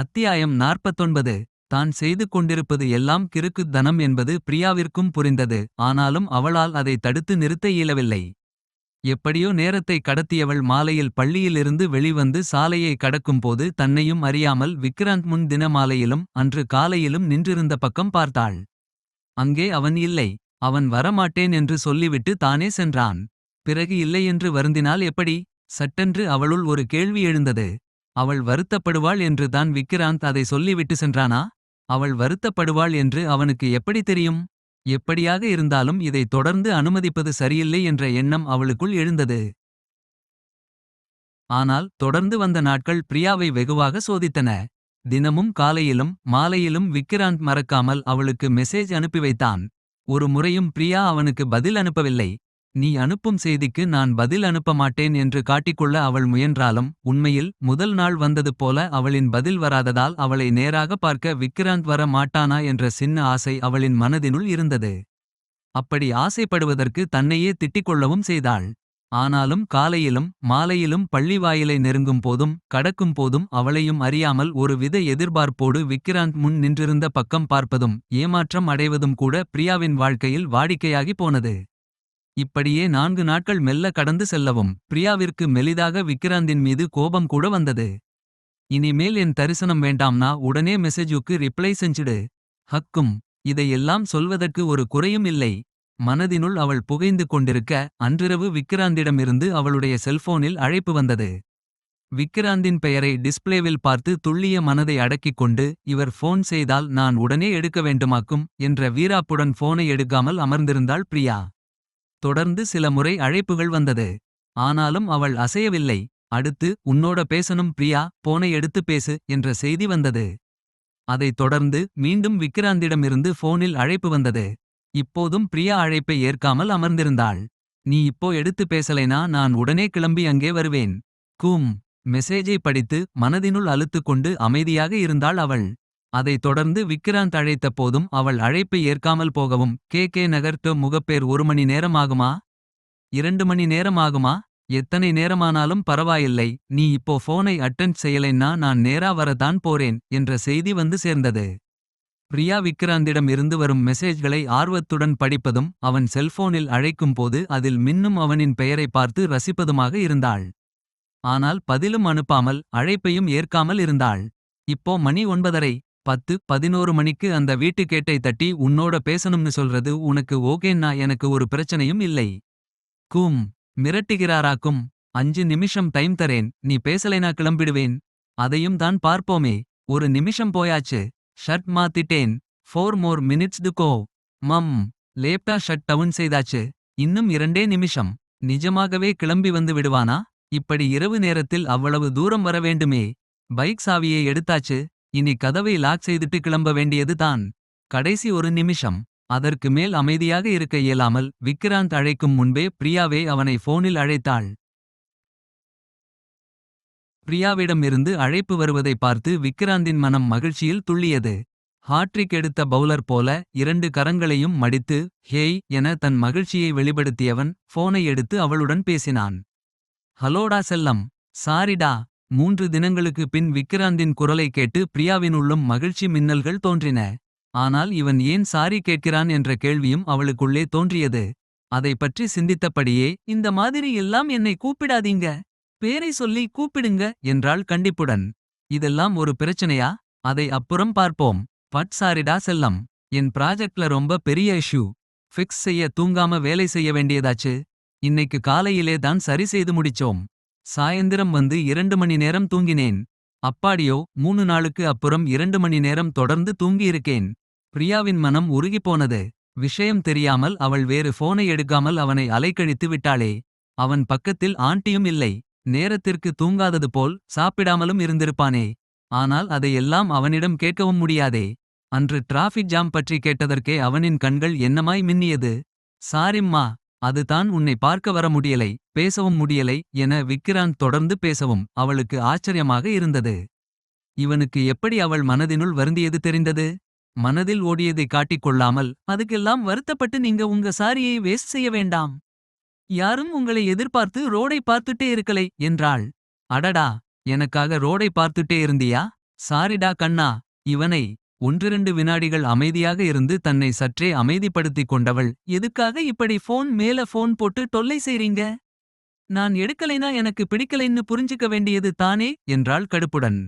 அத்தியாயம் நாற்பத்தொன்பது. தான் செய்து கொண்டிருப்பது எல்லாம் கிறுக்குத் தனம் என்பது பிரியாவிற்கும் புரிந்தது. ஆனாலும் அவளால் அதை தடுத்து நிறுத்த இயலவில்லை. எப்படியோ நேரத்தை கடத்தியவள் மாலையில் பள்ளியிலிருந்து வெளிவந்து சாலையை கடக்கும்போது தன்னையும் அறியாமல் விக்ராந்த் முன் தின மாலையிலும் அன்று காலையிலும் நின்றிருந்த பக்கம் பார்த்தாள். அங்கே அவன் இல்லை. அவன் வரமாட்டேன் என்று சொல்லிவிட்டு தானே சென்றான். பிறகு இல்லையென்று வருந்தினால் எப்படி? சட்டென்று அவளுள் ஒரு கேள்வி எழுந்தது. அவள் வருத்தப்படுவாள் என்று தான் விக்கிராந்த் அதை சொல்லிவிட்டு சென்றானா? அவள் வருத்தப்படுவாள் என்று அவனுக்கு எப்படி தெரியும்? எப்படியாக இருந்தாலும் இதை தொடர்ந்து அனுமதிப்பது சரியில்லை என்ற எண்ணம் அவளுக்குள் எழுந்தது. ஆனால் தொடர்ந்து வந்த நாட்கள் பிரியாவை வெகுவாக சோதித்தன. தினமும் காலையிலும் மாலையிலும் விக்கிராந்த் மறக்காமல் அவளுக்கு மெசேஜ் அனுப்பி வைத்தான். ஒரு முறையும் பிரியா அவனுக்கு பதில் அனுப்பவில்லை. நீ அனுப்பும் செய்திக்கு நான் பதில் அனுப்ப மாட்டேன் என்று காட்டிக்கொள்ள அவள் முயன்றாலும் உண்மையில் முதல் நாள் வந்தது போல அவளின் பதில் வராததால் அவளை நேராக பார்க்க விக்கிராந்த் வர மாட்டானா என்ற சின்ன ஆசை அவளின் மனதினுள் இருந்தது. அப்படி ஆசைப்படுவதற்கு தன்னையே திட்டிக் செய்தாள். ஆனாலும் காலையிலும் மாலையிலும் பள்ளிவாயிலை நெருங்கும் போதும் கடக்கும் போதும் அவளையும் அறியாமல் ஒரு வித எதிர்பார்ப்போடு விக்கிராந்த் முன் நின்றிருந்த பக்கம் பார்ப்பதும் ஏமாற்றம் அடைவதும் கூட பிரியாவின் வாழ்க்கையில் வாடிக்கையாகி போனது. இப்படியே நான்கு நாட்கள் மெல்ல கடந்து செல்லவும் பிரியாவிற்கு மெலிதாக விக்கிராந்தின் மீது கோபம் கூட வந்தது. இனிமேல் என் தரிசனம் வேண்டாம்னா உடனே மெசேஜுக்கு ரிப்ளை செஞ்சிடு. ஹக்கும் இதையெல்லாம் சொல்வதற்கு ஒரு குறையும் இல்லை. மனதினுள் அவள் புகைந்து கொண்டிருக்க அன்றிரவு விக்ராந்திடமிருந்து அவளுடைய செல்போனில் அழைப்பு வந்தது. விக்கிராந்தின் பெயரை டிஸ்ப்ளேவில் பார்த்து துள்ளிய மனதை அடக்கிக் கொண்டு இவர் ஃபோன் செய்தால் நான் உடனே எடுக்க வேண்டுமாக்கும் என்ற வீராப்புடன் ஃபோனை எடுக்காமல் அமர்ந்திருந்தாள் பிரியா. தொடர்ந்து சில முறை அழைப்புகள் வந்தது. ஆனாலும் அவள் அசையவில்லை. அடுத்து உன்னோட பேசணும் பிரியா போனை எடுத்து பேசு என்ற செய்தி வந்தது. அதைத் தொடர்ந்து மீண்டும் விக்கிராந்திடமிருந்து போனில் அழைப்பு வந்தது. இப்போதும் பிரியா அழைப்பை ஏற்காமல் அமர்ந்திருந்தாள். நீ இப்போ எடுத்து பேசலைனா நான் உடனே கிளம்பி அங்கே வருவேன். கூம். மெசேஜை படித்து மனதினுள் அழுத்துக் கொண்டு அமைதியாக இருந்தாள் அவள். அதைத் தொடர்ந்து விக்கிராந்த் அழைத்த போதும் அவள் அழைப்பை ஏற்காமல் போகவும் K. K. Nagar to Mogappair ஒரு மணி நேரமாகுமா இரண்டு மணி நேரமாகுமா எத்தனை நேரமானாலும் பரவாயில்லை நீ இப்போ போனை அட்டென்ட் செய்யலைன்னா நான் நேரா வரதான் போறேன் என்ற செய்தி வந்து சேர்ந்தது. பிரியா விக்ராந்திடம் இருந்து வரும் மெசேஜ்களை ஆர்வத்துடன் படிப்பதும் அவன் செல்போனில் அழைக்கும்போது அதில் மின்னும் அவனின் பெயரை பார்த்து ரசிப்பதுமாக இருந்தாள். ஆனால் பதிலும் அனுப்பாமல் அழைப்பையும் ஏற்காமல் இருந்தாள். இப்போ மணி ஒன்பதரை பத்து பதினோரு மணிக்கு அந்த வீட்டு கேட்டை தட்டி உன்னோட பேசணும்னு சொல்றது உனக்கு ஓகேன்னா எனக்கு ஒரு பிரச்சனையும் இல்லை. கூம் மிரட்டுகிறாராக்கும் அஞ்சு நிமிஷம் டைம் தரேன் நீ பேசலைனா கிளம்பிடுவேன். அதையும் தான் பார்ப்போமே ஒரு நிமிஷம் போயாச்சு ஷர்ட் மாத்திட்டேன் ஃபோர் மோர் மினிட்ஸ் கோ மம் லேப்டா ஷட் டவுன் செய்தாச்சு இன்னும் இரண்டே நிமிஷம் நிஜமாகவே கிளம்பி வந்து விடுவானா? இப்படி இரவு நேரத்தில் அவ்வளவு தூரம் வர வேண்டுமே. பைக் சாவியை எடுத்தாச்சு இனி கதவை லாக் செய்துட்டு கிளம்ப வேண்டியது தான். கடைசி ஒரு நிமிஷம். அதற்கு மேல் அமைதியாக இருக்க இயலாமல் விக்ராந்த் அழைக்கும் முன்பே பிரியாவே அவனை போனில் அழைத்தாள். பிரியாவிடமிருந்து அழைப்பு வருவதை பார்த்து விக்ராந்தின் மனம் மகிழ்ச்சியில் துள்ளியது. ஹாட்ரிக் எடுத்த பவுலர் போல இரண்டு கரங்களையும் மடித்து ஹேய் என தன் மகிழ்ச்சியை வெளிப்படுத்தியவன் போனை எடுத்து அவளுடன் பேசினான். ஹலோடா செல்லம். சாரிடா. மூன்று தினங்களுக்கு பின் விக்கிராந்தின் குரலை கேட்டு பிரியாவினுள்ளும் மகிழ்ச்சி மின்னல்கள் தோன்றின. ஆனால் இவன் ஏன் சாரி கேட்கிறான் என்ற கேள்வியும் அவளுக்குள்ளே தோன்றியது. அதை பற்றி சிந்தித்தபடியே இந்த மாதிரி எல்லாம் என்னை கூப்பிடாதீங்க. பேரை சொல்லி கூப்பிடுங்க என்றாள் கண்டிப்புடன். இதெல்லாம் ஒரு பிரச்சனையா? அதை அப்புறம் பார்ப்போம். பட் சாரிடா செல்லம். என் ப்ராஜெக்ட்ல ரொம்ப பெரிய இஷ்யூ. ஃபிக்ஸ் செய்ய தூங்காம வேலை செய்ய வேண்டியதாச்சு. இன்னைக்கு காலையிலே தான் சரி செய்து முடிச்சோம். சாயந்திரம் வந்து இரண்டு மணி நேரம் தூங்கினேன். அப்பாடியோ மூணு நாளுக்கு அப்புறம் இரண்டு மணி நேரம் தொடர்ந்து தூங்கியிருக்கேன். பிரியாவின் மனம் உருகிப்போனது. விஷயம் தெரியாமல் அவள் வேறு போனை எடுக்காமல் அவனை அலைக்கழித்து விட்டாளே. அவன் பக்கத்தில் ஆண்டியும் இல்லை. நேரத்திற்கு தூங்காதது போல் சாப்பிடாமலும் இருந்திருப்பானே. ஆனால் அதையெல்லாம் அவனிடம் கேட்கவும் முடியாதே. அன்று டிராஃபிக் ஜாம் பற்றி கேட்டதற்கே அவனின் கண்கள் என்னமாய் மின்னியது. சாரிம்மா அதுதான் உன்னை பார்க்க வர முடியலை பேசவும் முடியலை என விக்கிராந்த் தொடர்ந்து பேசவும் அவளுக்கு ஆச்சரியமாக இருந்தது. இவனுக்கு எப்படி அவள் மனதினுள் வருந்தியது தெரிந்தது? மனதில் ஓடியதை காட்டிக் கொள்ளாமல் அதுக்கெல்லாம் வருத்தப்பட்டு நீங்க உங்க சாரியை வேஸ்ட் செய்ய வேண்டாம். யாரும் உங்களை எதிர்பார்த்து ரோடை பார்த்துட்டே இருக்கலை என்றாள். அடடா எனக்காக ரோடை பார்த்துட்டே இருந்தியா? சாரிடா கண்ணா இவனை ஒன்றிரண்டு வினாடிகள் அமைதியாக இருந்து தன்னை சற்றே அமைதிப்படுத்திக் கொண்டவள். எதுக்காக இப்படி ஃபோன் மேல ஃபோன் போட்டு தொல்லை செய்றீங்க? நான் எடுக்கலைனா எனக்கு பிடிக்கலைன்னு புரிஞ்சுக்க வேண்டியது தானே? என்றாள் கடுப்புடன்.